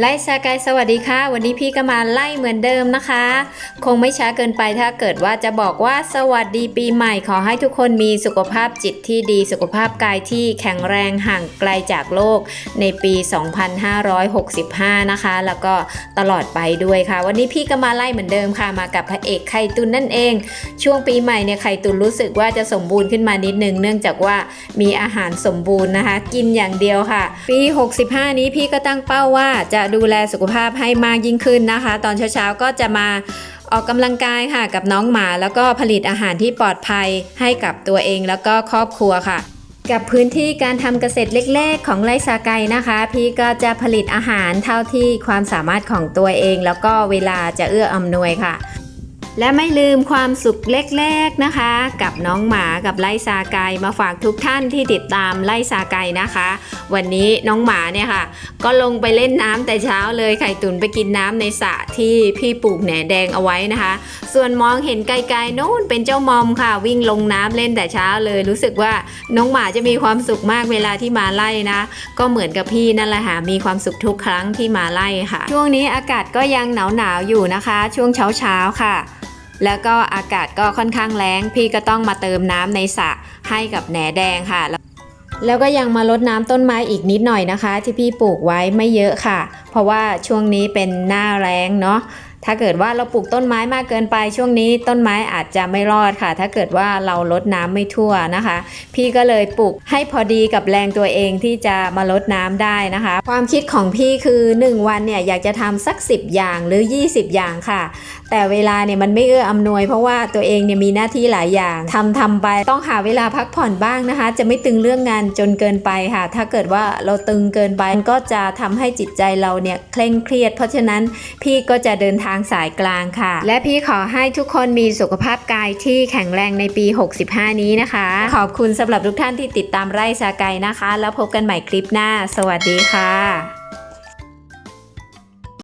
ไล่สากายสวัสดีค่ะ วันนี้พี่ก็มาไล่เหมือนเดิมนะคะ คงไม่ช้าเกินไปถ้าเกิดว่าจะบอกว่าสวัสดีปีใหม่ขอให้ทุกคนมีสุขภาพจิตที่ดีสุขภาพกายที่แข็งแรงห่างไกลจากโลกในปี 2565 นะคะ แล้วก็ตลอดไปด้วยค่ะ วันนี้พี่ก็มาไล่เหมือนเดิมค่ะ มากับพระเอกไข่ตุนนั่นเอง ช่วงปีใหม่เนี่ยไข่ตุนรู้สึกว่าจะสมบูรณ์ขึ้นมานิดนึงเนื่องจากว่ามีอาหารสมบูรณ์นะคะ กินอย่างเดียวค่ะ ปี 65 นี้พี่ก็ตั้งเป้าว่าจะดูแลสุขภาพให้มากยิ่งขึ้นนะคะ ตอนเช้าๆก็จะมาออกกำลังกายค่ะกับน้องหมา แล้วก็ผลิตอาหารที่ปลอดภัยให้กับตัวเองแล้วก็ครอบครัวค่ะกับพื้นที่การทำเกษตรเล็กๆ ของไร่สาไกนะคะ พี่ก็จะผลิตอาหารเท่าที่ความสามารถของตัวเอง แล้วก็เวลาจะเอื้ออำนวยค่ะ และไม่ลืมความสุขเล็กๆนะคะ กับน้องหมากับไล่ซาไกมาฝากทุกท่านที่ติดตามไล่ซาไกนะคะ วันนี้น้องหมาเนี่ยค่ะ ก็ลงไปเล่นน้ำแต่เช้าเลยไข่ตุนไปกินน้ำในสระที่พี่ปลูกแหนแดงเอาไว้นะคะ ส่วนมองเห็นไกลๆโน่นเป็นเจ้ามอมค่ะ วิ่งลงน้ำเล่นแต่เช้าเลยรู้สึกว่าน้องหมาจะมีความสุขมากเวลาที่มาไล่นะ ก็เหมือนกับพี่นั่นแหละค่ะมีความสุขทุกครั้งที่มาไล่ค่ะ ช่วงนี้อากาศก็ยังหนาวๆอยู่นะคะ ช่วงเช้าๆค่ะ แล้วก็อากาศก็ค่อนข้างแล้ง พี่ก็ต้องมาเติมน้ำในสระให้กับแหนแดงค่ะแล้วแล้วก็ยังมาลดน้ำต้นไม้อีกนิดหน่อยนะคะ ที่พี่ปลูกไว้ไม่เยอะค่ะ เพราะว่าช่วงนี้เป็นหน้าแรงเนาะ ถ้าเกิดว่าเราปลูกต้นไม้มากเกินไปช่วงนี้ต้นไม้อาจจะไม่รอดค่ะ ถ้าเกิดว่าเราลดน้ำไม่ทั่วนะคะ พี่ก็เลยปลูกให้พอดีกับแรงตัวเองที่จะมาลดน้ำได้นะคะ ความคิดของพี่คือ 1 วันเนี่ยอยากจะทำสัก 10 อย่างหรือ 20 อย่างค่ะ แต่เวลาเนี่ยมันไม่เอื้ออำนวย เพราะว่าตัวเองเนี่ยมีหน้าที่หลายอย่างทำทำไปต้องหาเวลาพักผ่อนบ้างนะคะ จะไม่ตึงเรื่องงานจนเกินไปค่ะ ถ้าเกิดว่าเราตึงเกินไปมันก็จะทำให้จิตใจเราเนี่ยเคร่งเครียด เพราะฉะนั้นพี่ก็จะเดินทางสายกลางค่ะ และพี่ขอให้ทุกคนมีสุขภาพกายที่แข็งแรงในปี 65 นี้นะคะ ขอบคุณสำหรับทุกท่านที่ติดตามไร่สาไกนะคะ แล้วพบกันใหม่คลิปหน้า สวัสดีค่ะ